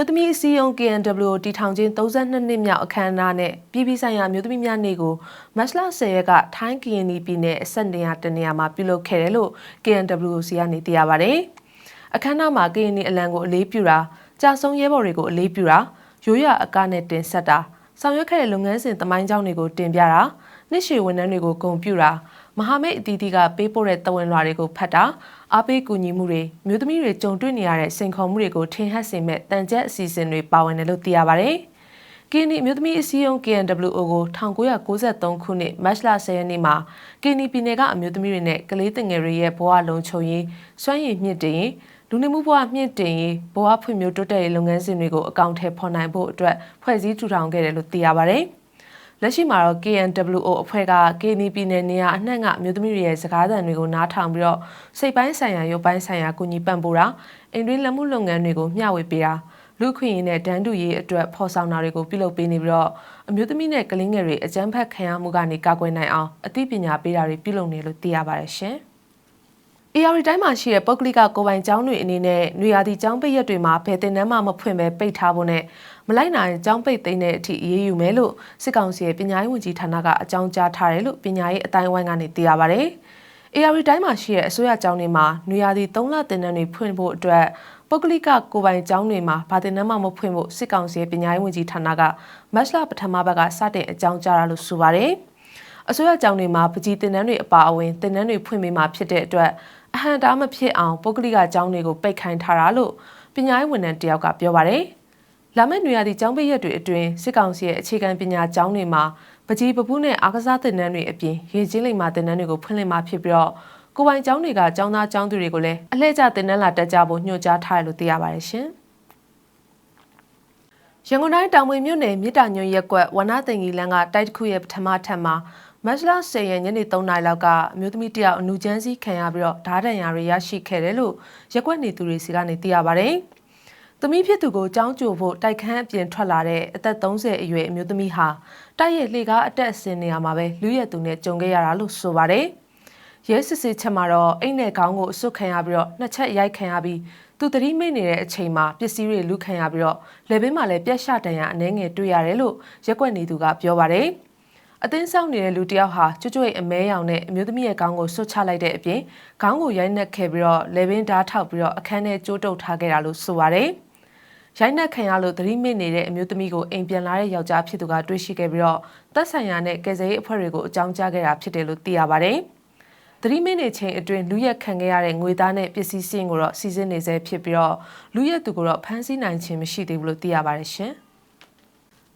မျိုးသမီးအစည်းအရုံး KNW တီထောင်ခြင်း32နှစ်မြောက်အခမ်းအနားနဲ့ပြည်ပဆိုင်ရာအမျိုးသမီးများနေ့ကိုမတ်လ10ရက်ကထိုင်း KNY ပြည်နယ်အဆက်နေရာတနေရာမှာပြုလုပ်ခဲ့တယ်လို့ KNW စီကနေသိရပါဗျ။အခမ်းအနားမှာ KNY အလံကိုအလေးပြုတာကြာဆုံးရဲဘော်တွေကိုအလေးပြုတာရိုးရအကနဲ့တင်ဆက်တာဆောင်ရွက်ခဲ့တဲ့လုပ်ငန်းစဉ်တမိုင်းကြောင်းတွေကိုတင်ပြတာနှစ်ရှည်ဝန်ထမ်းတွေကိုဂုဏ်ပြုတာမဟာမိတ်အသီးသီးကပေးပို့တဲ့တဝန်လွှာတွေကိုဖတ်တာ အားပေးကူညီမှုတွေမြို့သမီးတွေကြုံတွေ့နေရတဲ့စိန်ခေါ်မှုတွေကိုထင်ဟပ်စေမဲ့တန်ကြက်အစီအစဉ်တွေပါဝင်တယ်လို့သိရပါတယ်။ကင်းနီမြို့သမီးအစည်းအရုံး KNWO ကို1993ခုနှစ်မတ်လ10ရက်နေ့မှာကင်းနီပြည်နယ်ကအမျိုးသမီးတွေနဲ့ကလေးငယ်တွေရဲ့ဘဝလုံခြုံရေးစွမ်းရည်မြင့်တင်ရေးလူနေမှုဘဝမြင့်တင်ရေးဘဝဖွံ့ဖြိုးတိုးတက်ရေးလုပ်ငန်းစဉ်တွေကိုအကောင့်ထဲဖော်နိုင်ဖို့အတွက်ဖွဲ့စည်းထူထောင်ခဲ့တယ်လို့သိရပါတယ်။ လက်ရှိမှာတော့ KNWO အဖွဲ့က KNY ပြည်နယ်နေရာအနှံ့ကအမျိုးသမီးတွေရဲ့စကားသံတွေကိုနားထောင်ပြီးတော့စိတ်ပိုင်းဆိုင်ရာရုပ်ပိုင်းဆိုင်ရာကူညီပံ့ပိုးတာအိမ်တွင်းလက်မှုလုပ်ငန်းတွေကိုမျှဝေပေးတာလူခွင့်ရင်းနဲ့တန်းတူရေးအတွက်ဖော်ဆောင်တာတွေကိုပြုလုပ်ပေးနေပြီးတော့အမျိုးသမီးနဲ့ကလေးငယ်တွေအကြမ်းဖက်ခံရမှုကနေကာကွယ်နိုင်အောင်အသိပညာပေးတာတွေပြုလုပ်နေလို့သိရပါတယ်ရှင်။ AR တိုင်းမှာရှိတဲ့ပုဂ္ဂလိကကိုပိုင်ကျောင်းတွေအနေနဲ့နေရာဒီကျောင်းပိတ်ရက်တွေမှာဘယ်တင်တန်းမှမဖွင့်ပဲပိတ်ထားဖို့နဲ့ မလိုက်နိုင်ကျောင်းပိတ်သိမ်းတဲ့အထိအရေးယူမယ်လို့စစ်ကောင်စီရဲ့ပညာရေးဝန်ကြီးဌာနကအကြောင်းကြားထားတယ်လို့ပညာရေးအတိုင်းအဝိုင်းကနေသိရပါဗျ။ AR တိုင်းမှာရှိတဲ့အစိုးရကျောင်းတွေမှာနေရာဒီ3လတင်တန်းတွေဖွင့်ဖို့အတွက်ပုဂ္ဂလိကကိုပိုင်ကျောင်းတွေမှာဗာတင်တန်းမှမဖွင့်ဖို့စစ်ကောင်စီရဲ့ပညာရေးဝန်ကြီးဌာနကမတ်လပထမဘက်ကစတင်အကြောင်းကြားတာလို့ဆိုပါတယ်။အစိုးရကျောင်းတွေမှာပကြီးတင်တန်းတွေအပါအဝင်တင်တန်းတွေဖွင့်ပေးမှာဖြစ်တဲ့အတွက်အဟံတားမဖြစ်အောင်ပုဂ္ဂလိကကျောင်းတွေကိုပိတ်ခိုင်းထားတာလို့ပညာရေးဝန်ထမ်းတယောက်ကပြောပါတယ်။ လာမယ့်နေရာဒီကျောင်းပိတ်ရက်တွေအတွင်းစစ်ကောင်စီရဲ့အခြေခံပညာကျောင်းတွေမှာပကြီးပပူးနဲ့အားကစားသင်တန်းတွေအပြင်ရေချင်းလိမ်မာသင်တန်းတွေကိုဖွင့်လှစ်မှာဖြစ်ပြီးတော့ကိုပိုင်ကျောင်းတွေကကျောင်းသားကျောင်းသူတွေကိုလည်းအလှည့်ကျသင်တန်းလာတက်ကြဖို့ညွှန်ကြားထားတယ်လို့သိရပါတယ်ရှင်။ရန်ကုန်တိုင်းတောင်ဝင်မြို့နယ်မြစ်တာညွန့်ရက်ကွက်ဝနသိင်ကြီးလန်းကတိုက်တစ်ခုရဲ့ပထမထပ်မှာမတ်လ10ရက်ညနေ3နာရီလောက်ကအမျိုးသမီးတယောက်အနုချမ်းစီခံရပြီးတော့ဓာတ်ဒဏ်ရာတွေရရှိခဲ့တယ်လို့ရက်ွက်နေသူတွေစီကနေသိရပါဗျ။ သမီးဖြစ်သူကိုကြောင်းကြိုဖို့တိုက်ခန်းအပြင်ထွက်လာတဲ့အသက်30အရွယ်အမျိုးသမီးဟာတိုက်ရဲ့လှေကားအတက်အစင်နေရာမှာပဲလူရက်သူနဲ့ကြုံခဲ့ရတာလို့ဆိုပါတယ်။ရဲစစ်စစ်ချက်မှာတော့အိတ်နဲ့ခေါင်းကိုအစွတ်ခံရပြီးတော့နှစ်ချက်ရိုက်ခံရပြီးသူတတိမိတ်နေတဲ့အချိန်မှာပစ္စည်းတွေလူခံရပြီးတော့လေဘင်းမှာလည်းပြက်ရှတန်ရအနှဲငယ်တွေ့ရတယ်လို့ရက်ွက်နေသူကပြောပါတယ်။အသင်းဆောင်နေတဲ့လူတယောက်ဟာကျွတ်ကျွတ်အမဲရောင်နဲ့အမျိုးသမီးရဲ့ခေါင်းကိုဆွတ်ချလိုက်တဲ့အပြင်ခေါင်းကိုရိုက်နှက်ခဲ့ပြီးတော့လေပင်ဓားထောက်ပြီးတော့အခန်းထဲကျိုးတုပ်ထားခဲ့တာလို့ဆိုပါတယ်။ ရိုက်နှက်ခံရလို့သတိမစ်နေတဲ့အမျိုးသမီးကိုအိမ်ပြန်လာတဲ့ယောက်ျားဖြစ်သူကတွေ့ရှိခဲ့ပြီးတော့တပ်ဆိုင်ရာနဲ့ကယ်ဆယ်ရေးအဖွဲ့တွေကိုအကြောင်းကြားခဲ့တာဖြစ်တယ်လို့သိရပါတယ်။သတိမင်းနေချိန်အတွင်းလူရက်ခံခဲ့ရတဲ့ငွေသားနဲ့ပစ္စည်းစင်းကိုတော့စီစဉ်နေဆဲဖြစ်ပြီးတော့လူရက်သူကိုတော့ဖမ်းဆီးနိုင်ခြင်းမရှိသေးဘူးလို့သိရပါတယ်ရှင်။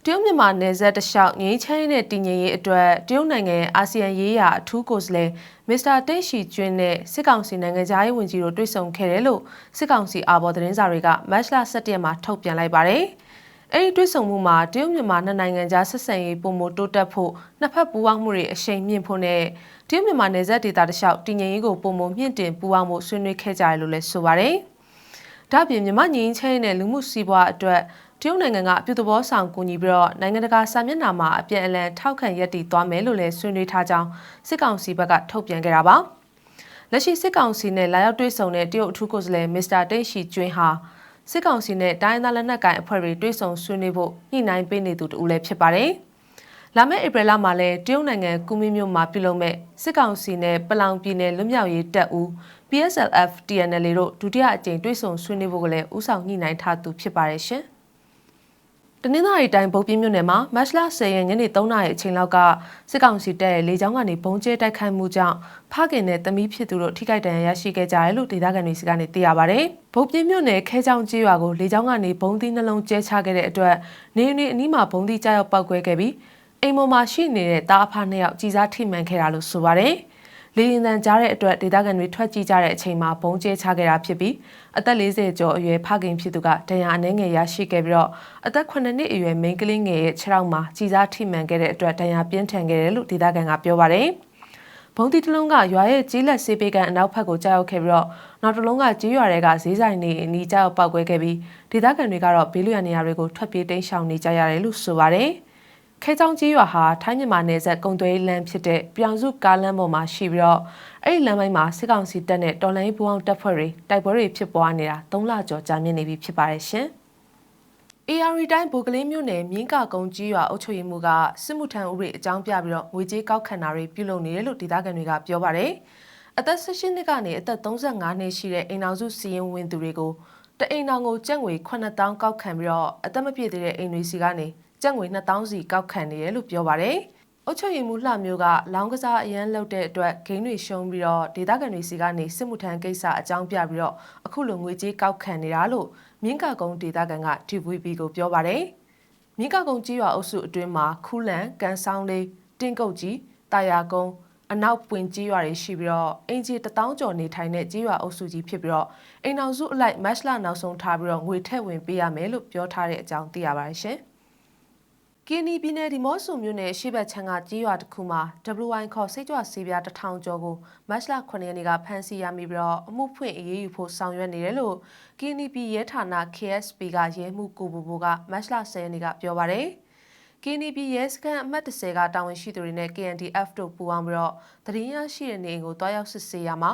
တရုတ်မြန်မာနယ်စပ်တလျှောက်ငြိမ်းချမ်းတဲ့တည်ငြိမ်ရေးအတွက်တရုတ်နိုင်ငံရဲ့အာဆီယံရေးရာအထူးကိုယ်စားလှယ်မစ္စတာတိတ်ရှီကျွန်းနဲ့စစ်ကောင်စီနိုင်ငံသားရေးဝန်ကြီးတို့တွေ့ဆုံခဲ့တယ်လို့စစ်ကောင်စီအာဘော်သတင်းစာတွေကမတ်လ17ရက်မှာထုတ်ပြန်လိုက်ပါတယ်။အဲဒီတွေ့ဆုံမှုမှာတရုတ်မြန်မာနှစ်နိုင်ငံကြားဆက်ဆံရေးပုံမတိုးတက်ဖို့နှစ်ဖက်ပူးပေါင်းမှုတွေအရှိန်မြင့်ဖို့နဲ့တရုတ်မြန်မာနယ်စပ်ဒေသတလျှောက်တည်ငြိမ်ရေးကိုပုံမမြင့်တင်ပူးပေါင်းမှုဆွေးနွေးခဲ့ကြတယ်လို့လည်းဆိုပါတယ်။ဒါ့အပြင်မြန်မာငြိမ်းချမ်းရေးနဲ့လူမှုစီးပွားအတွက် တရုတ်နိုင်ငံကအပြုသဘောဆောင်ကူညီပြီးတော့နိုင်ငံတကာစာမျက်နှာမှာအပြန်အလှန်ထောက်ခံရည်တည်သွားမယ်လို့လည်းဆွေးနွေးထားကြောင်းစစ်ကောင်စီဘက်ကထုတ်ပြန်ခဲ့တာပါလက်ရှိစစ်ကောင်စီနဲ့လာရောက်တွေ့ဆုံတဲ့တရုတ်အထူးကိုယ်စားလှယ်မစ္စတာတိတ်ရှီကျွင်းဟာစစ်ကောင်စီနဲ့တိုင်းသားလက်နက်ကိုင်အဖွဲ့တွေတွေ့ဆုံဆွေးနွေးဖို့ညှိနှိုင်းပေးနေသူတူလည်းဖြစ်ပါတယ်လာမယ့်ဧပြီလမှာလဲတရုတ်နိုင်ငံကူမင်းမြို့မှာပြုလုပ်မဲ့စစ်ကောင်စီနဲ့ပလောင်ပြည်နယ်လွတ်မြောက်ရေးတပ်ဦး PSLF TNL တို့ဒုတိယအကြိမ်တွေ့ဆုံဆွေးနွေးဖို့ကလည်းဥဆောင်ညှိနှိုင်းထားသူဖြစ်ပါတယ်ရှင် တနင်္သာရီတိုင်းဗုတ်ပြင်းမြို့နယ်မှာမတ်လ10ရက်ညနေ3နာရီအချိန်လောက်ကစစ်ကောင်စီတပ်ရဲ့လေကြောင်းကနေဘုံကျဲတိုက်ခိုက်မှုကြောင့်ဖခင်နဲ့သမီးဖြစ်သူတို့ထိခိုက်ဒဏ်ရာရရှိခဲ့ကြတယ်လို့ဒေသခံတွေစီကနေသိရပါဗျ။ဗုတ်ပြင်းမြို့နယ်ခဲချောင်းကျေးရွာကိုလေကြောင်းကနေဘုံသီးနှလုံးကျဲချခဲ့တဲ့အတွက်နေနေအနီးမှာဘုံသီးကြောက်ပောက်ကွဲခဲ့ပြီးအိမ်ပေါ်မှာရှိနေတဲ့တားအဖနှစ်ယောက်ကြီးစားထိမှန်ခဲ့တာလို့ဆိုပါတယ်။ လေရင်တန်ကြားတဲ့အတွက်ဒေသခံတွေထွက်ကြည့်ကြတဲ့အချိန်မှာဘုံကျဲချခဲ့တာဖြစ်ပြီးအသက်40ကျော်အရွယ်ဖခင်ဖြစ်သူကဒဏ်ရာအနှဲငယ်ရရှိခဲ့ပြီးတော့အသက်9နှစ်အရွယ်မိန်းကလေးငယ်ရဲ့ခြေထောက်မှာကြီးစားထိမှန်ခဲ့တဲ့အတွက်ဒဏ်ရာပြင်းထန်ခဲ့တယ်လို့ဒေသခံကပြောပါတယ်ဘုံတီတလုံးကရွာရဲ့ကြီးလက်ဆေးပေးကန်အနောက်ဘက်ကိုကြောက်ခဲ့ပြီးတော့နောက်တစ်လုံးကကြီးရွာတွေကဈေးဆိုင်နေအနီးကြောက်ပောက်ကွဲခဲ့ပြီးဒေသခံတွေကတော့ဘေးလွရနေရာတွေကိုထွက်ပြေးတိမ်းရှောင်နေကြရတယ်လို့ဆိုပါတယ်။ ခဲချောင်းကြီးရွာဟာထိုင်းမြန်မာနယ်စပ်ကုံသွေးလမ်းဖြစ်တဲ့ပြောင်စုကားလမ်းပေါ်မှာရှိပြီးတော့အဲ့ဒီလမ်းပိုင်းမှာစစ်ကောင်စီတပ်နဲ့တော်လိုင်းပူအောင်တပ်ဖွဲ့တွေတိုက်ပွဲတွေဖြစ်ပွားနေတာ၃လကျော်ကြာမြင့်နေပြီဖြစ်ပါတယ်ရှင်။ AR တိုင်းဗိုလ်ကလေးမြို့နယ်မြင်းကကုန်းကြီးရွာအုပ်ချုပ်ရေးမှူးကစစ်မှုထမ်းဥပဒေအကြောင်းပြပြီးတော့ငွေကြေးကောက်ခံတာတွေပြုလုပ်နေတယ်လို့ဒေသခံတွေကပြောပါတယ်။အသက်16နှစ်ကနေအသက်35နှစ်ရှိတဲ့အိမ်အောင်စုစီရင်ဝင်သူတွေကိုတအိမ်အောင်ကိုကျပ်ငွေ9000ကောက်ခံပြီးတော့အသက်မပြည့်သေးတဲ့အိမ်တွေစီကနေကျပ်ငွေ2000စီကောက်ခံနေတယ်လို့ပြောပါတယ်။အုတ်ချုပ်ရင်မူလှမျိုးကလောင်းကစားအရန်လုပ်တဲ့အတွက်ဂိမ်းတွေရှုံးပြီးတော့ဒေသခံတွေစီကနေစစ်မှုထမ်းကိစ္စအကြောင်းပြပြီးတော့အခုလိုငွေကြေးကောက်ခံနေတာလို့မြင်းကကုန်းဒေသခံက TVB ကိုပြောပါတယ်။မြင်းကကုန်းကြီးရွာအုပ်စုအတွင်းမှာခူးလန်ကန်ဆောင်လေးတင်းကုတ်ကြီးတာယာကုန်းအနောက်ပွင့်ကြီးရွာတွေရှိပြီးတော့အင်ဂျီတထောင်ကျော်နေထိုင်တဲ့ကြီးရွာအုပ်စုကြီးဖြစ်ပြီးတော့အိမ်အောင်စုအလိုက်မတ်လနောက်ဆုံးထားပြီးတော့ငွေထည့်ဝင်ပေးရမယ်လို့ပြောထားတဲ့အကြောင်းသိရပါတယ်ရှင်။ ကင်းနီပြည်နယ်ဒီမော့ဆိုမြို့နယ်ရှေ့ဘက်ချမ်းကကြီးရွာတစ်ခုမှာ WY ခေါ်စိတ်ကြွဆေးပြားတစ်ထောင်ကျော်ကိုမတ်လ9ရက်နေ့ကဖမ်းဆီးရမိပြီးတော့အမှုဖွင့်အရေးယူဖို့ဆောင်ရွက်နေတယ်လို့ကင်းနီပြည်ရဲဌာန KSP ကရဲမှုကိုဘူဘူကမတ်လ10ရက်နေ့ကပြောပါရယ်ကင်းနီပြည်ရဲစခန်းအမှတ်30ကတာဝန်ရှိသူတွေနဲ့ KNDF တို့ပူးပေါင်းပြီးတော့တရင်ရရှိတဲ့နေအိမ်ကိုတွားရောက်စစ်ဆေးရမှာ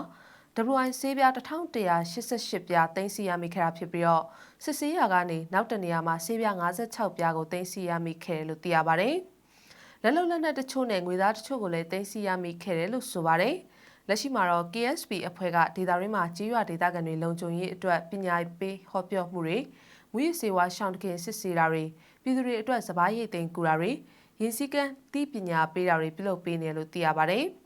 WI ဆေးပြား1188ပြားတင်စီရမိခဲ့တာဖြစ်ပြီးတော့စစ်ဆေးရကနေနောက်တနေရာမှာဆေးပြား56ပြားကိုတင်စီရမိခဲ့တယ်လို့သိရပါတယ်။လက်လုံလက်နက်တချို့နဲ့ငွေသားတချို့ကိုလည်းတင်စီရမိခဲ့တယ်လို့ဆိုပါတယ်။လက်ရှိမှာတော့ KSP အဖွဲ့ကဒေတာရင်းမှာကြီးရွာဒေတာကန်တွေလုံခြုံရေးအတွက်ပညာပေးဟောပြောမှုတွေမူရစေဝါရှောင်းတခင်စစ်ဆေးတာတွေပြည်သူတွေအတွက်စပားရိတ်သိမ်းကူတာတွေရင်းစည်းကမ်းတီးပညာပေးတာတွေပြုလုပ်ပေးနေလို့သိရပါတယ်။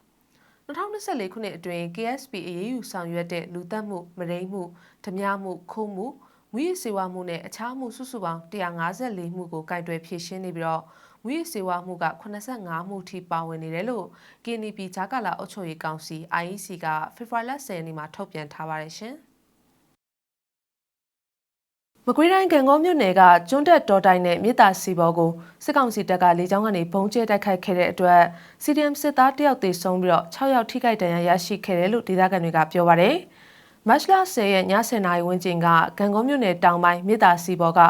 2024ခုနှစ်အတွင်း KSP အရေးယူဆောင်ရွက်တဲ့လူသက်မှုမရိမှုဓမြမှုခုံးမှုမူရစေဝါမှုနဲ့အခြားမှုစုစုပေါင်း154မှုကိုကင်တွယ်ဖြည့်ရှင်းနေပြီးတော့မူရစေဝါမှုက85မှုထိပါဝင်နေတယ်လို့ KNP ဂျာကာလာအုပ်ချုပ်ရေးကောင်စီ IEC ကဖေဖော်ဝါရီလ10ရက်နေ့မှာထုတ်ပြန်ထားပါတယ်ရှင်။ မကွေးတိုင်းကံကောမြို့နယ်ကကျွန်းတက်တော်တိုင်နဲ့မြေတာစီဘောကိုစစ်ကောင်စီတပ်ကလေကြောင်းကနေဘုံကျဲတိုက်ခိုက်ခဲ့တဲ့အတွက် CDM စစ်သားတယောက်သေဆုံးပြီးတော့6ယောက်ထိခိုက်ဒဏ်ရာရရှိခဲ့တယ်လို့ဒေသခံတွေကပြောပါရယ်မတ်လ10ရက်ည10နာရီဝန်းကျင်ကကံကောမြို့နယ်တောင်ပိုင်းမြေတာစီဘောက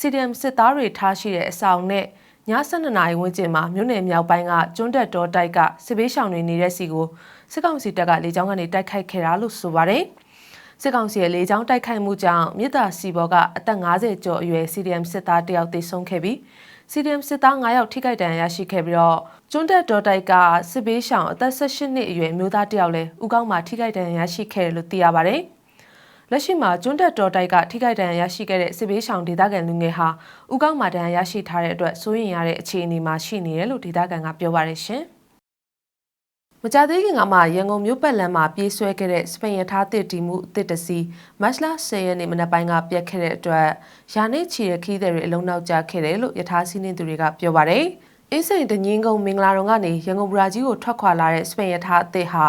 CDM စစ်သားတွေထားရှိတဲ့အဆောင်နဲ့ည12နာရီဝန်းကျင်မှာမြို့နယ်မြောက်ပိုင်းကကျွန်းတက်တော်တိုက်ကစစ်ဘေးရှောင်တွေနေတဲ့စီကိုစစ်ကောင်စီတပ်ကလေကြောင်းကနေတိုက်ခိုက်ခဲ့တာလို့ဆိုပါရယ်။ စစ်ကောင်စီရဲ့လေကြောင်းတိုက်ခိုက်မှုကြောင့်မြစ်တာစီဘောကအသက်50ကျော်အရွယ် CDM စစ်သားတယောက်သေဆုံးခဲ့ပြီး CDM စစ်သား9ယောက်ထိခိုက်ဒဏ်ရာရရှိခဲ့ပြီးတော့ကျွန်းတက်တော်တိုက်ကစစ်ဘေးရှောင်အသက်18နှစ်အရွယ်မျိုးသားတယောက်လည်းဥကောင်းမှာထိခိုက်ဒဏ်ရာရရှိခဲ့တယ်လို့သိရပါတယ်။လက်ရှိမှာကျွန်းတက်တော်တိုက်ကထိခိုက်ဒဏ်ရာရရှိခဲ့တဲ့စစ်ဘေးရှောင်ဒေသခံလူငယ်ဟာဥကောင်းမှာဒဏ်ရာရရှိထားတဲ့အတွက်စိုးရင်ရတဲ့အခြေအနေမှာရှိနေတယ်လို့ဒေသခံကပြောပါတယ်ရှင်။ မကြသေးခင်ကမှရန်ကုန်မြို့ပတ်လမ်းမှာပြေးဆွဲခဲ့တဲ့စပိန်ရထားတစ်တီမှုအစ်တစီမတ်လ10ရက်နေ့မနက်ပိုင်းကပြတ်ခဲ့တဲ့အတွက်ယာနေချီတဲ့ခီးသည်တွေအလုံးနောက်ကျခဲ့တယ်လို့ယထာစီးနှင်းသူတွေကပြောပါတယ်။အင်းစိန်တငင်းကုန်းမင်္ဂလာတော်ကနေရန်ကုန်ဘူရာကြီးကိုထွက်ခွာလာတဲ့စပိန်ရထားအစ်ဟာ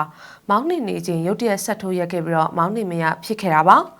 မောင်းနေနေချင်းရုတ်တရက်ဆက်ထိုးရက်ခဲ့ပြီးတော့မောင်းနေမရဖြစ်ခဲ့တာပါ။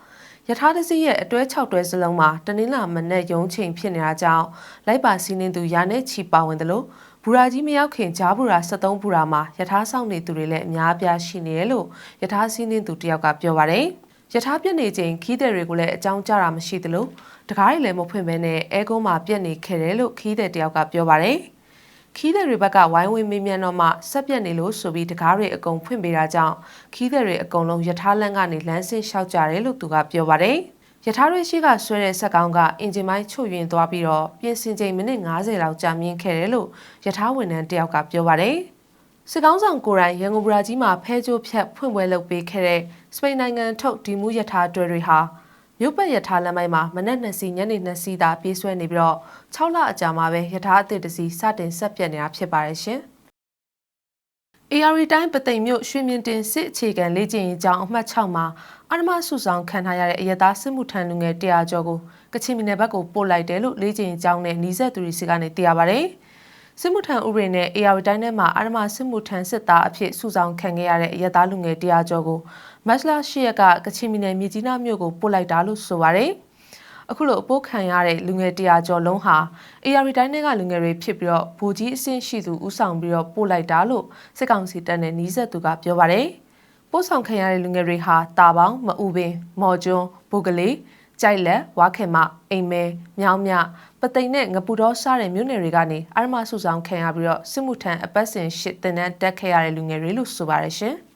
ယထာတစီရဲ့အတွဲ6တွဲစလုံးမှာတနင်္လာမနက်ရုံးချိန်ဖြစ်နေတာကြောင့်လိုက်ပါစီးနှင်းသူယာနေချီပါဝင်တယ်လို့ ဘူရာကြီးမရောက်ခင်ဂျားဘူရာ73ဘူရာမှာယထာဆောင်နေသူတွေလည်းအများအပြားရှိနေတယ်လို့ယထာစီးနှင်းသူတယောက်ကပြောပါတယ်။ယထာပြက်နေချိန်ခီးတဲ့တွေကိုလည်းအကြောင်းကြားတာမရှိသလိုတကားတွေလည်းမဖွင့်ဘဲနဲ့အဲကုန်းမှာပြက်နေခဲ့တယ်လို့ခီးတဲ့တယောက်ကပြောပါတယ်။ခီးတဲ့တွေဘက်ကဝိုင်းဝန်းမေးမြန်းတော့မှဆက်ပြက်နေလို့ဆိုပြီးတကားတွေအကုန်ဖွင့်ပေးတာကြောင့်ခီးတဲ့တွေအကုန်လုံးယထာလန့်ကနေလမ်းဆင်းလျှောက်ကြတယ်လို့သူကပြောပါတယ်။ ရထားရဲရှိကဆွဲတဲ့ဆက်ကောင်းကအင်ဂျင်မိုင်းချွတ်ယွင်သွားပြီးတော့ပြင်ဆင်ချိန်မိနစ်90လောက်ကြာမြင့်ခဲ့တယ်လို့ရထားဝန်ထမ်းတယောက်ကပြောပါတယ်။စစ်ကောင်းဆောင်ကိုရိုင်းရန်ကုန်ဘရာကြီးမှာဖဲကြိုးဖြတ်ဖွင့်ပွဲလုပ်ပေးခဲ့တဲ့စပိန်နိုင်ငံထုတ်ဒီမူရထားတွေတွေဟာမြို့ပတ်ရထားလမ်းပိုင်းမှာမနက်2စီညနေ2စီသာပြေးဆွဲနေပြီးတော့6လအကြာမှာပဲရထားအသစ်တစ်စီးစတင်ဆက်ပြတ်နေတာဖြစ်ပါတယ်ရှင်။ AR တိုင်းပသိမ်မြို့ရွှေမြင့်တင်စစ်အခြေခံလေ့ကျင့်ရေးကျောင်းအမှတ်6မှာအာရမစုဆောင်ခံထားရတဲ့အရသာစစ်မှုထမ်းလူငယ်100ကျော်ကိုကချင်ပြည်နယ်ဘက်ကိုပို့လိုက်တယ်လို့လေ့ကျင့်ရေးကျောင်းနဲ့နှီးဆက်သူတွေစီကနေသိရပါဗျ။စစ်မှုထမ်းဥပဒေနဲ့ AR တိုင်းထဲမှာအာရမစစ်မှုထမ်းစစ်သားအဖြစ်စုဆောင်ခံခဲ့ရတဲ့အရသာလူငယ်100ကျော်ကိုမတ်လ10ရက်ကကချင်ပြည်နယ်မြစ်ကြီးနားမြို့ကိုပို့လိုက်တာလို့ဆိုပါဗျ။ အခုလိုအပိုးခံရတဲ့လူငယ်တရာကျော်လုံးဟာ AR တိုင်းတွေကလူငယ်တွေဖြစ်ပြီးတော့ဘူကြီးအဆင့်ရှိသူဥဆောင်ပြီးတော့ပို့လိုက်တာလို့စစ်ကောင်စီတပ်နဲ့နှီးဆက်သူကပြောပါတယ်။ပို့ဆောင်ခံရတဲ့လူငယ်တွေဟာတာပေါင်းမအူပင်မော်ကျွန်းဘုကလေးကြိုက်လက်ဝါခင်မအိမ်မဲမြောင်းမြပသိမ်နဲ့ငပူတော်စားတဲ့မြို့နယ်တွေကနေအာရမစုဆောင်ခံရပြီးတော့စစ်မှုထမ်းအပတ်စဉ်ရှစ်တင်တန်းတက်ခဲ့ရတဲ့လူငယ်တွေလို့ဆိုပါတယ်ရှင်။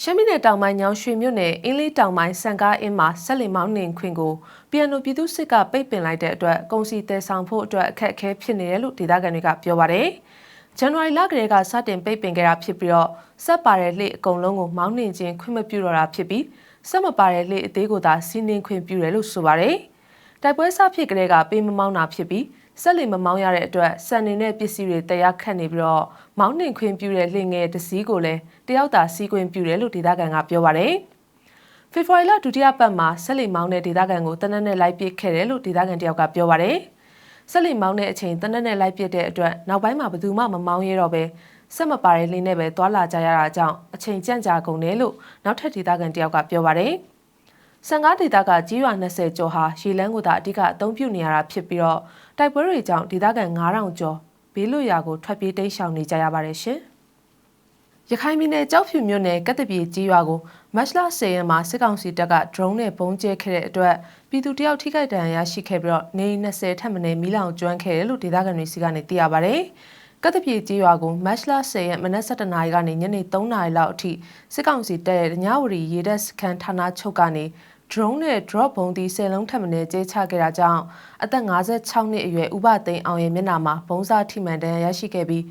ရှမ်းပြည်နယ်တောင်ပိုင်းညောင်ရွှေမြို့နယ်အင်းလေးတောင်ပိုင်းစံကားအင်းမှာဆက်လီမောင်းနှင်ခွင်ကိုပြန်လိုပြည်သူစစ်ကပိတ်ပင်လိုက်တဲ့အတွက်ကုန်စည်တဲဆောင်ဖို့အတွက်အခက်အခဲဖြစ်နေတယ်လို့ဒေသခံတွေကပြောပါတယ်။ဇန်နဝါရီလကတည်းကစတင်ပိတ်ပင်ခဲ့တာဖြစ်ပြီးတော့စက်ပါတဲ့လှေအကုန်လုံးကိုမောင်းနှင်ခြင်းခွင့်မပြုတော့တာဖြစ်ပြီးစက်မပါတဲ့လှေအသေးကိုသာစီးနှင်းခွင့်ပြုတယ်လို့ဆိုပါတယ်။တိုက်ပွဲစဖြစ်ကလေးကပေးမမောင်းတာဖြစ်ပြီး ဆက်လီမမောင်းရတဲ့အတွက်စံနေတဲ့ပစ္စည်းတွေတရားခတ်နေပြီးတော့မောင်းနှင်ခွင့်ပြုတဲ့လှေငယ်တစ်စီးကိုလည်းတယောက်သာစီးခွင့်ပြုတယ်လို့ဒေသခံကပြောပါတယ်။ဖေဖော်ဝါရီလဒုတိယပတ်မှာဆက်လီမောင်းတဲ့ဒေသခံကိုတနက်နဲ့လိုက်ပစ်ခဲ့တယ်လို့ဒေသခံတယောက်ကပြောပါတယ်။ဆက်လီမောင်းတဲ့အချိန်တနက်နဲ့လိုက်ပစ်တဲ့အတွက်နောက်ပိုင်းမှာဘယ်သူမှမမောင်းရတော့ပဲဆက်မပါတဲ့လင်းနဲ့ပဲသွာလာကြရတာကြောင့်အချိန်ကြန့်ကြာကုန်တယ်လို့နောက်ထပ်ဒေသခံတယောက်ကပြောပါတယ်။ဆန်ကားဒေသကကြီးရွာ20ကျော်ဟာရေလန်းကိုသာအဓိကအသုံးပြုနေရတာဖြစ်ပြီးတော့ တိုက်ပွဲတွေကြောင့်ဒေသခံ9000ကျော်ဘေးလွတ်ရာကိုထွက်ပြေးတိမ်းရှောင်နေကြရပါတယ်ရှင်။ရခိုင်ပြည်နယ်ကြောက်ဖြူမြို့နယ်ကက်တပြေကြီးရွာကိုမတ်လ10ရက်မှာစစ်ကောင်စီတပ်က drone နဲ့ပုံကျဲခဲ့တဲ့အတွက်ပြည်သူတယောက်ထိခိုက်ဒဏ်ရာရရှိခဲ့ပြီးတော့နေ20ထပ်မံမီးလောင်ကျွမ်းခဲ့တယ်လို့ဒေသခံတွေစီကနေသိရပါတယ်။ကတ်တပြေကြီးရွာကိုမတ်လ10ရက်မနက်7:00နာရီကနေညနေ3:00နာရီလောက်အထိစစ်ကောင်စီတပ်ရဲ့ညဝရီရေတပ်စခန်းဌာနချုပ်ကနေ drone နဲ့ drop ဘုံဒီ10လုံးထပ်မံကျဲချခဲ့တာကြောင့်အသက်56နှစ်အရွယ်ဥပသိန်းအောင်ရဲ့မျက်နှာမှာဘုံစားထိမှန်ဒဏ်ရာရရှိခဲ့ပြီး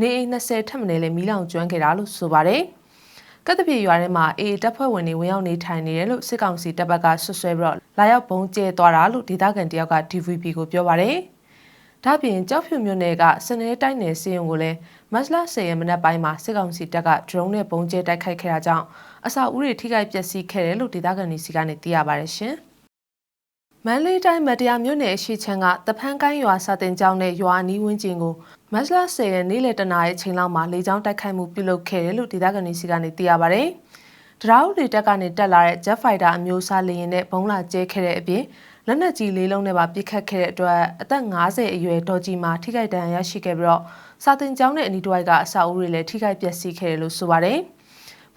နေအိမ်20ထပ်မံလည်းမီးလောင်ကျွမ်းခဲ့တာလို့ဆိုပါတယ်။ကတ်တပြေရွာထဲမှာအေတပ်ဖွဲ့ဝင်တွေဝင်ရောက်နေထိုင်နေတယ်လို့စစ်ကောင်စီတပ်ဘက်ကဆွဆွဲပြီးတော့လာရောက်ဘုံကျဲသွားတာလို့ဒေသခံတယောက်က DVB ကိုပြောပါတယ်။ဒါပြင်ကြောက်ဖြူမြို့နယ်ကစနေတိုင်းနယ်စီယုံကိုလည်းမတ်လ10ရက်မနက်ပိုင်းမှာစစ်ကောင်စီတပ်က drone နဲ့ပုံကျဲတိုက်ခိုက်ခဲ့တာကြောင့် အဆောက်အဦတွေထိခိုက်ပျက်စီးခဲ့တယ်လို့ဒေသခံတွေစီကနေသိရပါတယ်ရှင်။မန္တလေးတိုင်းမတရားမြို့နယ်အရှိချမ်းကတဖန်းကိုင်းရွာစာတင်ကျောင်းနဲ့ရွာနီးဝန်းကျင်ကိုမတ်လ10ရက်နေ့လယ်တနာရီအချိန်လောက်မှာလေကြောင်းတိုက်ခိုက်မှုပြုလုပ်ခဲ့တယ်လို့ဒေသခံတွေစီကနေသိရပါတယ်။တရာဦးလေတက်ကနေတက်လာတဲ့ Jet Fighter အမျိုးအစားလေယာဉ်နဲ့ဘုံလာကျဲခဲ့တဲ့အပြင်လက်နက်ကြီးလေးလုံးနဲ့ပါပစ်ခတ်ခဲ့တဲ့အတွက်အသက်50အရွယ်ဒေါ်ကြီးမှာထိခိုက်ဒဏ်ရာရရှိခဲ့ပြီးတော့စာတင်ကျောင်းနဲ့အနီးတစ်ဝိုက်ကအဆောက်အဦတွေလည်းထိခိုက်ပျက်စီးခဲ့တယ်လို့ဆိုပါတယ်။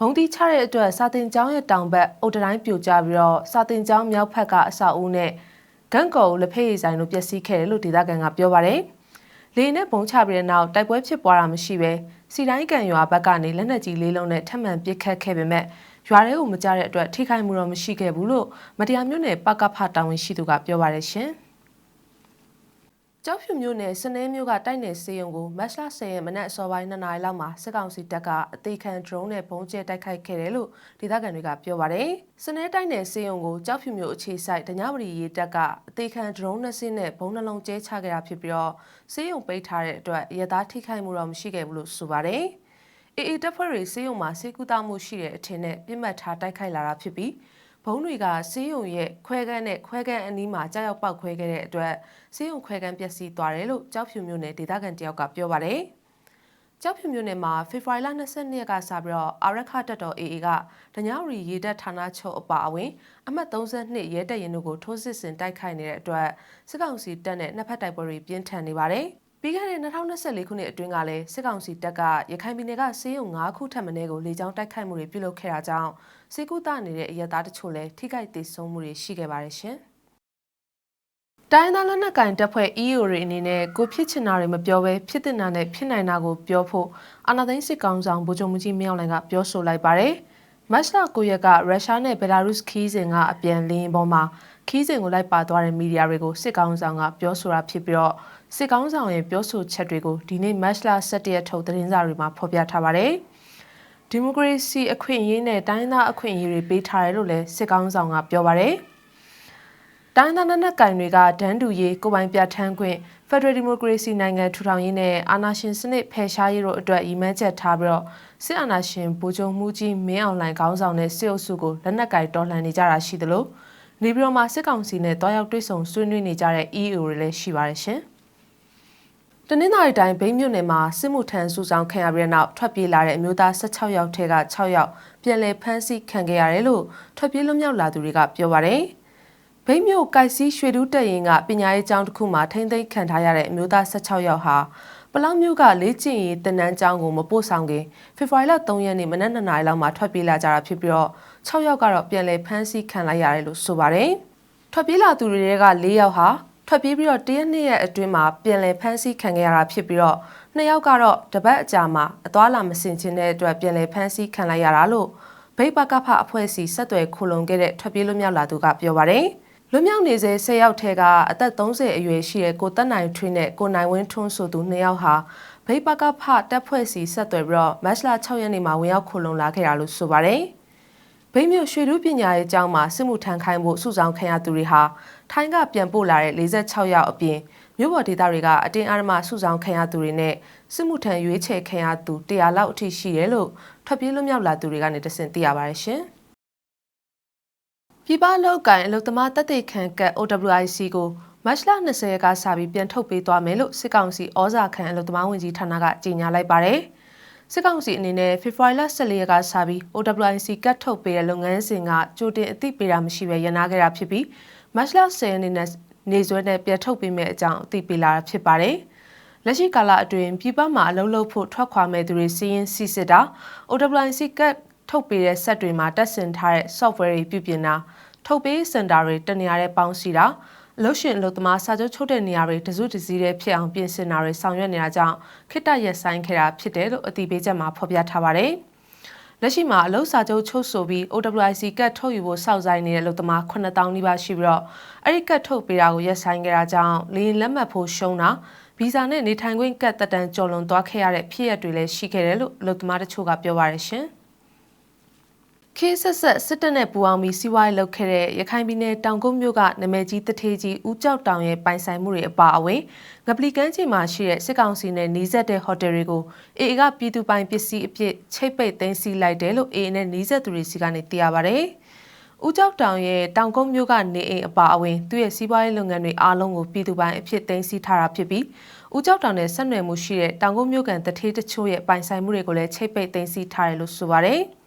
ဘုံတီချတဲ့အတွက်စာတင်ကျောင်းရဲ့တောင်ဘက်အုတ်တိုင်းပြိုကျပြီးတော့စာတင်ကျောင်းမြောက်ဘက်ကအဆောက်အဦနဲ့ဂန့်ကော်လက်ဖက်ရည်ဆိုင်တို့ပျက်စီးခဲ့တယ်လို့ဒေသခံကပြောပါတယ်။လေနဲ့ဘုံချပြီးတဲ့နောက်တိုက်ပွဲဖြစ်ပွားတာမရှိဘဲစီတိုင်းကန်ရွာဘက်ကနေလက်နက်ကြီးလေးလုံးနဲ့ထပ်မံပစ်ခတ်ခဲ့ပေမဲ့ရွာတွေကိုမကြတဲ့အတွက်ထိခိုက်မှုတော့မရှိခဲ့ဘူးလို့မတရားမျိုးနယ်ပကဖတာဝန်ရှိသူကပြောပါရရှင်။ ကျောက်ဖြူမြို့နယ်စနေမြို့ကတိုက်နယ်စေယုံကိုမတ်လ10ရက်မနက်အစောပိုင်း2နာရီလောက်မှာစစ်ကောင်စီတပ်ကအသေးခံ drone နဲ့ပုံကျဲတိုက်ခိုက်ခဲ့တယ်လို့ဒေသခံတွေကပြောပါတယ်။စနေတိုက်နယ်စေယုံကိုကျောက်ဖြူမြို့အခြေဆိုင်ဒညဝရီရေတပ်ကအသေးခံ drone နှစ်စင်းနဲ့ဘုံနှလုံးကျဲချခဲ့တာဖြစ်ပြီးတော့စေယုံပိတ်ထားတဲ့အတွက်ရသားထိခိုက်မှုတော့မရှိခဲ့ဘူးလို့ဆိုပါတယ်။အေအေတပ်ဖွဲ့တွေစေယုံမှာစေကူတာမှုရှိတဲ့အထင်နဲ့ပြစ်မှတ်ထားတိုက်ခိုက်လာတာဖြစ်ပြီး ဘုံတွေကစေယုံရဲ့ခွဲကန်းနဲ့ခွဲကန်းအနီးမှာကြောက်ရောက်ပောက်ခွဲခဲ့တဲ့အတွက်စေယုံခွဲကန်းပျက်စီးသွားတယ်လို့ကြောက်ဖြူမျိုးနယ်ဒေသခံတယောက်ကပြောပါတယ်။ကြောက်ဖြူမျိုးနယ်မှာဖေဖော်ဝါရီလ22ရက်ကစပြီးတော့အာရခတက်တော် AA ကဒညဝရီရေတပ်ဌာနချုပ်အပါအဝင် အမှတ်32ရဲတပ်ရင်တို့ကိုထိုးစစ်ဆင်တိုက်ခိုက်နေတဲ့အတွက်စစ်ကောင်စီတပ်နဲ့နှစ်ဖက်တိုက်ပွဲတွေပြင်းထန်နေပါတယ်။ ပြီးခဲ့တဲ့2024ခုနှစ်အတွင်းကလည်းစစ်ကောင်စီတပ်ကရခိုင်ပြည်နယ်ကစေယုံ9ခုထပ်မံကိုလေကြောင်းတိုက်ခိုက်မှုတွေပြုလုပ်ခဲ့တာကြောင့်စေကူတာနေတဲ့အရသားတချို့လည်းထိခိုက်ဒေဆုံးမှုတွေရှိခဲ့ပါတယ်ရှင်။တိုင်းသားလက်နက်ကင်တပ်ဖွဲ့ EO တွေအနေနဲ့ကိုဖြစ်ချင်တာတွေမပြောဘဲဖြစ်တင်တာနဲ့ဖြစ်နိုင်တာကိုပြောဖို့အာဏာသိမ်းစစ်ကောင်ဆောင်ဗိုလ်ချုပ်မှုကြီးမြောက်လိုင်ကပြောဆိုလိုက်ပါတယ်။မတ်လ9ရက်ကရုရှားနဲ့ဘယ်လာရုစ်ခီးစဉ်ကအပြန်လင်းပေါ်မှာခီးစဉ်ကိုလိုက်ပါသွားတဲ့မီဒီယာတွေကိုစစ်ကောင်ဆောင်ကပြောဆိုတာဖြစ်ပြီးတော့ စစ်ကောင်းဆောင်ရဲ့ပြောဆိုချက်တွေကိုဒီနေ့မတ်လ17ရက်ထုတ်သတင်းစာတွေမှာဖော်ပြထားပါတယ်။ဒီမိုကရေစီအခွင့်အရေးနဲ့တိုင်းသားအခွင့်အရေးတွေပေးထားတယ်လို့လည်းစစ်ကောင်းဆောင်ကပြောပါတယ်။တိုင်းသားနဲ့ကင်တွေကဒန်းတူရေးကိုပိုင်ပြဋ္ဌာန်းခွင့် Federal Democracy နိုင်ငံထူထောင်ရေးနဲ့အာဏာရှင်စနစ်ဖယ်ရှားရေးတို့အတွက်ရည်မှန်းချက်ထားပြီးတော့စစ်အာဏာရှင်ဗိုလ်ချုပ်မှုကြီးမင်းအောင်လှိုင်ခေါင်းဆောင်တဲ့စစ်အုပ်စုကိုလက်နက်ကင်တော်လှန်နေကြတာရှိသလိုနေပြည်တော်မှာစစ်ကောင်စီနဲ့တွားရောက်တွေ့ဆုံဆွေးနွေးနေကြတဲ့ EAO တွေလည်းရှိပါတယ်ရှင်။ တနင်္သာရီတိုင်းဘိန်းမြို့နယ်မှာစစ်မှုထမ်းစုဆောင်ခံရပြီးတဲ့နောက်ထွက်ပြေးလာတဲ့အမျိုးသား16ယောက်ထဲက6ယောက်ပြန်လည်ဖမ်းဆီးခံခဲ့ရတယ်လို့ထွက်ပြေးလွတ်မြောက်လာသူတွေကပြောပါတယ်။ဘိန်းမြို့ကိုက်စီရွှေတူးတက်ရင်ကပညာရေးကျောင်းတစ်ခုမှာထိမ့်သိမ်းခံထားရတဲ့အမျိုးသား16ယောက်ဟာပလောင်မြို့ကလေးကျင်ရေးတနန်းကျောင်းကိုမပို့ဆောင်ခင်ဖေဖော်ဝါရီလ3ရက်နေ့မနက်2နာရီလောက်မှာထွက်ပြေးလာကြတာဖြစ်ပြီးတော့6ယောက်ကတော့ပြန်လည်ဖမ်းဆီးခံလိုက်ရတယ်လို့ဆိုပါတယ်။ထွက်ပြေးလာသူတွေက4ယောက်ဟာ ထွက်ပြေးပြီးတော့တရက်နှစ်ရက်အတွင်းမှာပြန်လည်ဖမ်းဆီးခံခဲ့ရတာဖြစ်ပြီးတော့နှစ်ယောက်ကတော့တပတ်အကြာမှာအသွားလာမစင်ချင်းတဲ့အတွက်ပြန်လည်ဖမ်းဆီးခံလိုက်ရတာလို့ဘဘိတ်ပကဖအဖွဲ့အစည်းဆက်သွယ်ခိုလုံခဲ့တဲ့ထွက်ပြေးလွတ်မြောက်လာသူကပြောပါတယ်။လွတ်မြောက်နေစေ၁၀ယောက်ထဲကအသက်30အရွယ်ရှိတဲ့ကိုတက်နိုင်ထွေးနဲ့ကိုနိုင်ဝင်းထွန်းဆိုသူနှစ်ယောက်ဟာဘိတ်ပကဖတပ်ဖွဲ့စီဆက်သွယ်ပြီးတော့မတ်လ6ရက်နေ့မှာဝင်ရောက်ခိုလုံလာခဲ့တာလို့ဆိုပါတယ်။ ဗိမ်းမြို့ရွှေလူပညာရေးကျောင်းမှာစစ်မှုထမ်းခိုင်းဖို့စုဆောင်ခံရသူတွေဟာထိုင်းကပြန်ပို့လာတဲ့46ယောက်အပြင်မြို့ပေါ်ဒေသတွေကအတင်းအဓမ္မစုဆောင်ခံရသူတွေနဲ့စစ်မှုထမ်းရွေးချယ်ခံရသူ100လောက်အထိရှိတယ်လို့ထွက်ပြေးလွတ်မြောက်လာသူတွေကနေတဆင့်သိရပါတယ်ရှင်။ပြည်ပလောက်ကိုင်အလုသမားတက်တဲ့ခံကတ် OWIC ကိုမတ်လ20ရက်ကစပြီးပြန်ထုတ်ပေးသွားမယ်လို့စစ်ကောင်စီဩဇာခံအလုသမားဝင်ကြီးဌာနကကြေညာလိုက်ပါတယ်။ စစ်ကောင်စီအနေနဲ့ဖေဖော်ဝါရီလ14ရက်ကစပြီး OWIC ကတ်ထုတ်ပေးတဲ့လုပ်ငန်းစဉ်ကကြိုတင်အသိပေးတာမရှိဘဲရန်နာခဲ့တာဖြစ်ပြီးမတ်လ10ရက်နေ့နဲ့နေဆွဲနဲ့ပြန်ထုတ်ပေးမယ့်အကြောင်းအသိပေးလာတာဖြစ်ပါတယ်။လက်ရှိကာလအတွင်းပြည်ပမှာအလုပ်လုပ်ဖို့ထွက်ခွာမဲ့သူတွေစီးရင်စီစစ်တာ OWIC ကတ်ထုတ်ပေးတဲ့ set တွေမှာတက်ဆင်ထားတဲ့ software တွေပြုပြင်တာထုတ်ပေးစင်တာတွေတနေရာတဲ့ပေါင်းစီတာ အလုပ်ရှင်အလုပ်သမားစာချုပ်ချုပ်တဲ့နေရာတွေတစုတစည်းတဲ့ဖြစ်အောင်ပြင်ဆင်တာတွေဆောင်ရွက်နေတာကြောင့်ခိတ္တရက်ဆိုင်ခဲ့တာဖြစ်တယ်လို့အသိပေးချက်မှာဖော်ပြထားပါတယ်။လက်ရှိမှာအလုပ်စာချုပ်ချုပ်ဆိုပြီး OWIC ကတ်ထုတ်ယူဖို့စောင့်ဆိုင်နေတဲ့အလုပ်သမား9000နီးပါးရှိပြီးတော့အဲ့ဒီကတ်ထုတ်ပေးတာကိုရက်ဆိုင်ခဲ့တာကြောင့်လေလက်မှတ်ဖို့ရှုံးတာဗီဇာနဲ့နေထိုင်ခွင့်ကတ်တက်တန်းကျော်လွန်သွားခဲ့ရတဲ့ဖြစ်ရပ်တွေလည်းရှိခဲ့တယ်လို့အလုပ်သမားတချို့ကပြောပါရရှင်။ ခေဆက်ဆက်စစ်တပ်နဲ့ပူးပေါင်းပြီးစီးပွားရေးလုပ်ခဲ့တဲ့ရခိုင်ပြည်နယ်တောင်ကုန်းမြို့ကနမဲကြီးတထေးကြီးဦးကြောက်တောင်ရဲ့ပိုင်ဆိုင်မှုတွေအပါအဝင်ငပလီကန်းကြီးမှာရှိတဲ့စစ်ကောင်စီနဲ့နီးစပ်တဲ့ဟိုတယ်တွေကိုအေအေကပြည်သူပိုင်ပစ္စည်းအဖြစ်ချိတ်ပိတ်သိမ်းဆည်းလိုက်တယ်လို့အေအေနဲ့နီးစပ်သူတွေစီကနေသိရပါဗျ။ဦးကြောက်တောင်ရဲ့တောင်ကုန်းမြို့ကနေအိမ်အပါအဝင်သူ့ရဲ့စီးပွားရေးလုပ်ငန်းတွေအားလုံးကိုပြည်သူပိုင်အဖြစ်သိမ်းဆည်းထားတာဖြစ်ပြီးဦးကြောက်တောင်နဲ့ဆက်နွယ်မှုရှိတဲ့တောင်ကုန်းမြို့ကန်တထေးတချို့ရဲ့ပိုင်ဆိုင်မှုတွေကိုလည်းချိတ်ပိတ်သိမ်းဆည်းထားတယ်လို့ဆိုပါတယ်။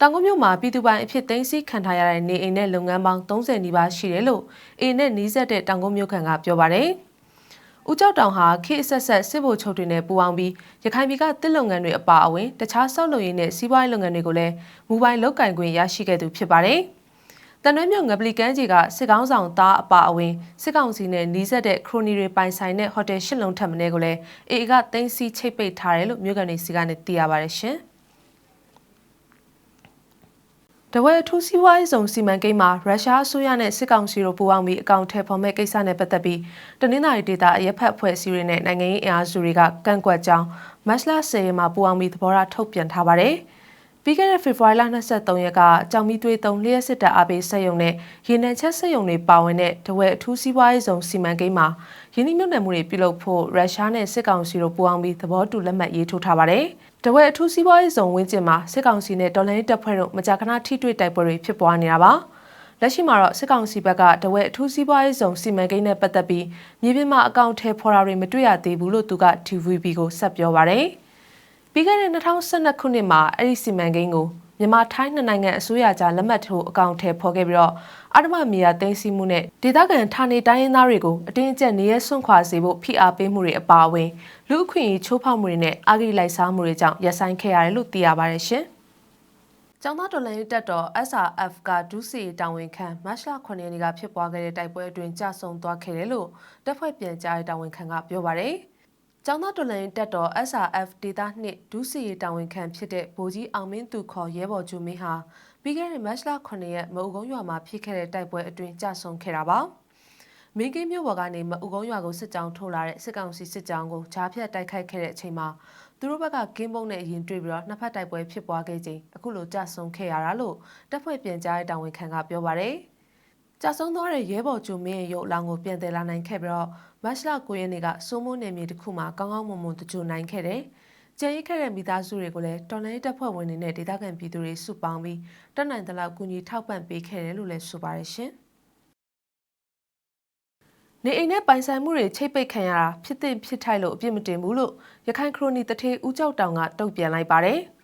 တောင်ကုန်းမြို့မှာပြည်သူပိုင်အဖြစ်သိမ်းဆည်းခံထားရတဲ့နေအိမ်နဲ့လုပ်ငန်းပေါင်း30နီးပါးရှိတယ်လို့အေနဲ့နီးစပ်တဲ့တောင်ကုန်းမြို့ခံကပြောပါတယ်။ဦးကျောက်တောင်ဟာခေအဆက်ဆက်စစ်ဗိုလ်ချုပ်တွေနဲ့ပူးပေါင်းပြီးရခိုင်ပြည်ကတစ်လုပ်ငန်းတွေအပါအဝင်တခြားဆောက်လုပ်ရေးနဲ့စီးပွားရေးလုပ်ငန်းတွေကိုလည်းမူပိုင်လုပ်ကင်ခွင့်ရရှိခဲ့သူဖြစ်ပါတယ်။တန်ရွေးမြို့ငပလီကန်းကြီးကစစ်ကောင်းဆောင်သားအပါအဝင်စစ်ကောင်စီနဲ့နီးစပ်တဲ့ခရိုနီတွေပိုင်ဆိုင်တဲ့ဟိုတယ်ရှစ်လုံးထပ်မင်းကိုလည်းအေကတင်းစီချိတ်ပိတ်ထားတယ်လို့မြို့ကန်တွေစီကနေသိရပါတယ်ရှင်။ တဝဲအထူးစီးပွားရေးဆောင်စီမံကိန်းမှာရုရှားအစိုးရနဲ့စစ်ကောင်စီတို့ပူးပေါင်းပြီးအကောင့်ထဲပေါ်မဲ့ကိစ္စနဲ့ပတ်သက်ပြီးတနင်္လာရီဒေတာအရက်ဖက်အဖွဲ့အစည်းတွေနဲ့နိုင်ငံရေးအင်အားစုတွေကကန့်ကွက်ကြောင်းမတ်လ10ရက်မှာပူးပေါင်းပြီးသဘောထားထုတ်ပြန်ထားပါတယ်။ပြီးခဲ့တဲ့ဖေဖော်ဝါရီလ23ရက်ကကြောင်မီသွေးသုံးလျှက်စစ်တပ်အားပေးဆက်ယုံနဲ့ရေနံချက်ဆက်ယုံတွေပါဝင်တဲ့တဝဲအထူးစီးပွားရေးဆောင်စီမံကိန်းမှာယင်းနှိမ့်နယ်မှုတွေပြုလုပ်ဖို့ရုရှားနဲ့စစ်ကောင်စီတို့ပူးပေါင်းပြီးသဘောတူလက်မှတ်ရေးထိုးထားပါတယ်။ တဝဲအထူးစီးပွားရေးဇုံဝင်းကျင်မှာစစ်ကောင်စီနဲ့တော်လိုင်းတပ်ဖွဲ့တို့မကြာခဏထိတွေ့တိုက်ပွဲတွေဖြစ်ပွားနေတာပါလက်ရှိမှာတော့စစ်ကောင်စီဘက်ကတဝဲအထူးစီးပွားရေးဇုံစီမံကိန်းနဲ့ပတ်သက်ပြီးမြေပြင်မှာအကောင့်ထဲဖော်တာတွေမတွေ့ရသေးဘူးလို့သူက TVB ကိုဆက်ပြောပါရယ်ပြီးခဲ့တဲ့2012ခုနှစ်မှာအဲ့ဒီစီမံကိန်းကို မြန်မာထိုင်းနှစ်နိုင်ငံအစိုးရကြားလက်မှတ်ထိုးအကောင့်ထဲဖော်ခဲ့ပြီးတော့အာဓမမီယာသိမ်းဆည်းမှုနဲ့ဒေသခံဌာနေတိုင်းရင်းသားတွေကိုအတင်းအကျပ်နေရဆွန့်ခွာစေဖို့ဖိအားပေးမှုတွေအပါအဝင်လူအခွင့်အရေးချိုးဖောက်မှုတွေနဲ့အာဂိလိုက်စားမှုတွေကြောင့်ရပ်ဆိုင်းခဲ့ရတယ်လို့သိရပါတယ်ရှင်။ကျောင်းသားတော်လှန်ရေးတပ်တော် SRF ကဒုစီတာဝန်ခံမတ်လ9ရက်နေ့ကဖြစ်ပွားခဲ့တဲ့တိုက်ပွဲအတွင်းကြာဆုံးသွားခဲ့တယ်လို့တပ်ဖွဲ့ပြန်ကြားရေးတာဝန်ခံကပြောပါတယ်။ ကျောင်းသားတော်လှန်ရေးတပ်တော် SRF ဒေသနှစ်ဒုစီရီတာဝန်ခံဖြစ်တဲ့ဗိုလ်ကြီးအောင်မင်းသူခေါ်ရဲဘော်ကျူမင်းဟာပြီးခဲ့တဲ့မတ်လ9ရက်မအုပ်ကုန်းရွာမှာဖြစ်ခဲ့တဲ့တိုက်ပွဲအတွင်းကြာဆုံးခဲ့တာပါ။မင်းကင်းမြို့ပေါ်ကနေမအုပ်ကုန်းရွာကိုစစ်ကြောင်းထိုးလာတဲ့စစ်ကောင်စီစစ်ကြောင်းကိုဂျားဖြတ်တိုက်ခိုက်ခဲ့တဲ့အချိန်မှာသူတို့ဘက်ကကင်းပုံးနဲ့ရင်တွေ့ပြီးတော့နှစ်ဖက်တိုက်ပွဲဖြစ်ပွားခဲ့ချိန်အခုလိုကြာဆုံးခဲ့ရတာလို့တပ်ဖွဲ့ပြန်ကြားရေးတာဝန်ခံကပြောပါရယ်။ ကြာဆုံးသွားတဲ့ရဲဘော်ကျူမင်းရဲ့ရုပ်အလောင်းကိုပြန်တယ်လာနိုင်ခဲ့ပြီးတော့မတ်လ9ရက်နေ့ကစိုးမိုးနယ်မြေတစ်ခုမှာကောင်းကောင်းမွန်မွန်တကြိုနိုင်ခဲ့တယ်။ကြံရိတ်ခဲ့တဲ့မိသားစုတွေကိုလည်းတော်လိုင်းတပ်ဖွဲ့ဝင်တွေနဲ့ဒေသခံပြည်သူတွေစုပေါင်းပြီးတက်နိုင်သလောက်ကူညီထောက်ပံ့ပေးခဲ့တယ်လို့လည်းဆိုပါတယ်ရှင်။နေအိမ်နဲ့ပိုင်ဆိုင်မှုတွေချိတ်ပိတ်ခံရတာဖြစ်တဲ့ဖြစ်ထိုက်လို့အပြစ်မတင်ဘူးလို့ရခိုင်ခရိုနီတထေးဦးကျောက်တောင်ကတုံ့ပြန်လိုက်ပါတယ်။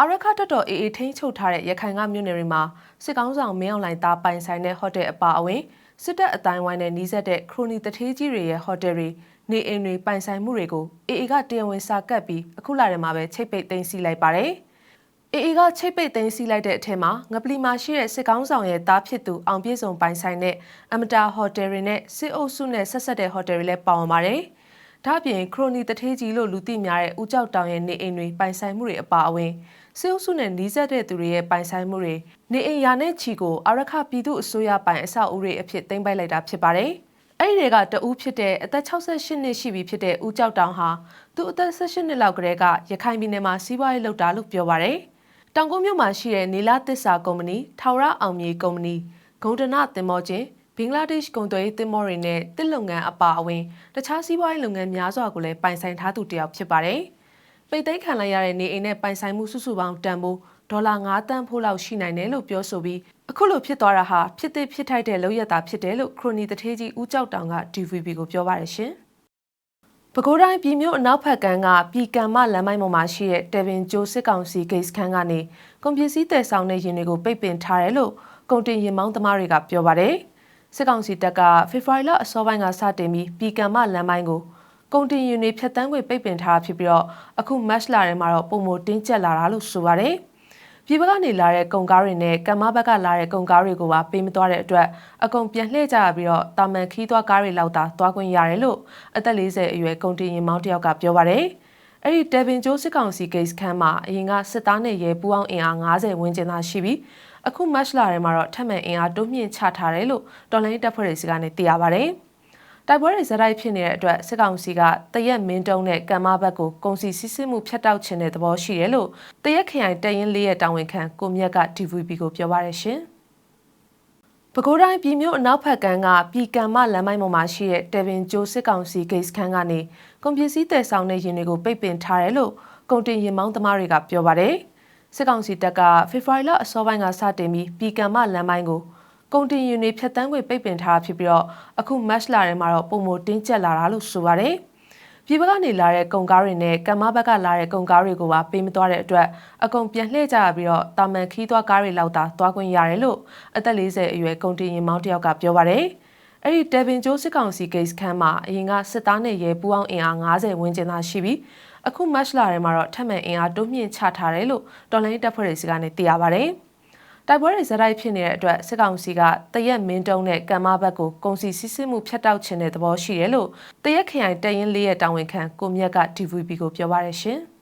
အာရခတက်တော်အေအေထိန်းချုပ်ထားတဲ့ရခိုင်ကမြို့နယ်တွေမှာစစ်ကောင်းဆောင်မင်းအောင်လှိုင်သားပိုင်ဆိုင်တဲ့ဟိုတယ်အပါအဝင်စစ်တပ်အတိုင်းဝိုင်းနဲ့နှီးဆက်တဲ့ခရိုနီတထေးကြီးတွေရဲ့ဟိုတယ်တွေနေအိမ်တွေပိုင်ဆိုင်မှုတွေကိုအေအေကတရားဝင်စာကပ်ပြီးအခုလာထဲမှာပဲချိတ်ပိတ်သိမ်းဆည်းလိုက်ပါတယ်။အေအေကချိတ်ပိတ်သိမ်းဆည်းလိုက်တဲ့အထက်မှာငပလီမှာရှိတဲ့စစ်ကောင်းဆောင်ရဲ့တားဖြစ်သူအောင်ပြည့်စုံပိုင်ဆိုင်တဲ့အမတာဟိုတယ်တွေနဲ့စစ်အုပ်စုနဲ့ဆက်ဆက်တဲ့ဟိုတယ်တွေလည်းပါဝင်ပါတယ်။ ဒါ့အပြင်ခရိုနီတထေးကြီးလို့လူသိများတဲ့ဦးကြောက်တောင်ရဲ့နေအိမ်တွေပိုင်ဆိုင်မှုတွေအပါအဝင်စေအုပ်စုနဲ့နှီးစပ်တဲ့သူတွေရဲ့ပိုင်ဆိုင်မှုတွေနေအိမ်ယာနဲ့ချီကိုအာရခပြည်သူအစိုးရပိုင်အဆောက်အဦတွေအဖြစ်သိမ်းပိုက်လိုက်တာဖြစ်ပါတယ်။အဲ့ဒီတွေကတဦးဖြစ်တဲ့အသက်68နှစ်ရှိပြီဖြစ်တဲ့ဦးကြောက်တောင်ဟာသူအသက်18နှစ်လောက်ကတည်းကရခိုင်ပြည်နယ်မှာစီးပွားရေးလုပ်တာလို့ပြောပါတယ်။တောင်ကုန်းမြို့မှာရှိတဲ့နေလာသစ္စာကုမ္ပဏီ၊ထာဝရအောင်မြေကုမ္ပဏီ၊ဂုံတနသင်္ဘောချင်း ဘင်္ဂလားဒေ့ရှ်ကုန်သွယ်ရေးသင်္ဘောတွေနဲ့တစ်လုပ်ငန်းအပါအဝင်တခြားစီးပွားရေးလုပ်ငန်းများစွာကိုလည်းပိုင်ဆိုင်ထားသူတစ်ယောက်ဖြစ်ပါတယ်။ပိတ်သိမ်းခံလိုက်ရတဲ့နေအိမ်နဲ့ပိုင်ဆိုင်မှုစုစုပေါင်းတန်ဖိုးဒေါ်လာ9တန်းဖိုးလောက်ရှိနိုင်တယ်လို့ပြောဆိုပြီးအခုလိုဖြစ်သွားတာဟာဖြစ်သစ်ဖြစ်ထိုက်တဲ့လောက်ရတာဖြစ်တယ်လို့ခရိုနီတထေးကြီးဦးကြောက်တောင်က DVB ကိုပြောပါတယ်ရှင်။ပဲခူးတိုင်းပြည်မြို့အနောက်ဘက်ကန်းကပြည်ကံမလမ်းမိုင်းပေါ်မှာရှိတဲ့တေဗင်ကျိုးစစ်ကောင်စီဂိတ်စခန်းကနေကွန်ပျူတာတည်ဆောင်တဲ့ယာဉ်တွေကိုပိတ်ပင်ထားတယ်လို့ကုန်တင်ယာဉ်မောင်းသမားတွေကပြောပါတယ်။ စစ်ကောင်စီတပ်ကဖေဖော်ဝါရီလအစောပိုင်းကစတင်ပြီးပြည်ကံမလမ်းမိုင်းကိုကုန်တင်ယာဉ်တွေဖြတ်တန်းခွင့်ပိတ်ပင်ထားတာဖြစ်ပြီးတော့အခုမတ်လထဲမှာတော့ပုံမတင်းကျပ်လာတာလို့ဆိုပါတယ်။ပြည်ပကနေလာတဲ့ကုန်ကားတွေနဲ့ကမ္မဘက်ကလာတဲ့ကုန်ကားတွေကိုပါပေးမသွားတဲ့အတွက်အကုန်ပြန်လှည့်ကြရပြီးတော့တာမန်ခီးသွားကားတွေလောက်သာသွားခွင့်ရတယ်လို့အသက်40အရွယ်ကုန်တင်ရင်မောင်းတယောက်ကပြောပါတယ်။အဲ့ဒီတေဗင်ကျိုးစစ်ကောင်စီဂိတ်စခန်းမှာအရင်ကစစ်သားနဲ့ရဲပူးအောင်အင်အား90ဝန်းကျင်သာရှိပြီး အခုမတ်လထဲမှာတော့ထပ်မံအင်အားတိုးမြင့်ချထားတယ်လို့တော်လိုင်းတပ်ဖွဲ့တွေစီကနေသိရပါတယ်။တိုက်ပွဲတွေဇက်တိုက်ဖြစ်နေတဲ့အတွက်စစ်ကောင်စီကတရက်မင်းတုံးနဲ့ကံမဘက်ကိုကုန်စီစစ်စစ်မှုဖျက်တောက်ခြင်းတဲ့သဘောရှိတယ်လို့တရက်ခရိုင်တရင်လေးရဲ့တာဝန်ခံကိုမြတ်က DVB ကိုပြောပါရရှင်။ပဲခူးတိုင်းပြည်မြို့အနောက်ဘက်ကန်းကပြည်ကံမလမ်းမိုင်းပေါ်မှာရှိတဲ့တေဗင်ကျိုးစစ်ကောင်စီဂိတ်စခန်းကနေကုန်ပစ္စည်းတည်ဆောင်တဲ့ယာဉ်တွေကိုပိတ်ပင်ထားတယ်လို့ကုန်တင်ယာဉ်မောင်းသမားတွေကပြောပါတယ်။ စစ်ကောင်စီတပ်ကဖေဖော်ဝါရီလအစောပိုင်းကစတင်ပြီးပြည်ကံမလမ်းမိုင်းကိုကုန်တင်ယာဉ်တွေဖြတ်တန်းခွင့်ပိတ်ပင်ထားတာဖြစ်ပြီးတော့အခုမတ်လထဲမှာတော့ပုံမတင်းကျပ်လာတာလို့ဆိုပါတယ်။ပြည်ပကနေလာတဲ့ကုန်ကားတွေနဲ့ကမ္မဘက်ကလာတဲ့ကုန်ကားတွေကိုပါပေးမသွားတဲ့အတွက်အကုန်ပြန်လှည့်ကြရပြီးတော့တာမန်ခီးသွားကားတွေလောက်သာသွားခွင့်ရတယ်လို့အသက်40အရွယ်ကုန်တင်ယာဉ်မောင်းတယောက်ကပြောပါတယ်။အဲ့ဒီတေဗင်ကျိုးစစ်ကောင်စီဂိတ်စခန်းမှာအရင်ကစစ်သားနဲ့ရဲပူးအောင်အင်အား90ဝန်းကျင်သာရှိပြီး အခုမတ်လထဲမှာတော့ထပ်မံအင်အားတိုးမြင့်ချထားတယ်လို့တော်လိုင်းတပ်ဖွဲ့တွေစီကနေသိရပါတယ်။တိုက်ပွဲတွေဇက်တိုက်ဖြစ်နေတဲ့အတွက်စစ်ကောင်စီကတရက်မင်းတုံးနဲ့ကံမဘက်ကိုကုန်စီစစ်စစ်မှုဖျက်တောက်ခြင်းတဲ့သဘောရှိတယ်လို့တရက်ခရိုင်တရင်လေးရဲ့တာဝန်ခံကိုမြတ်က DVB ကိုပြောပါရရှင်။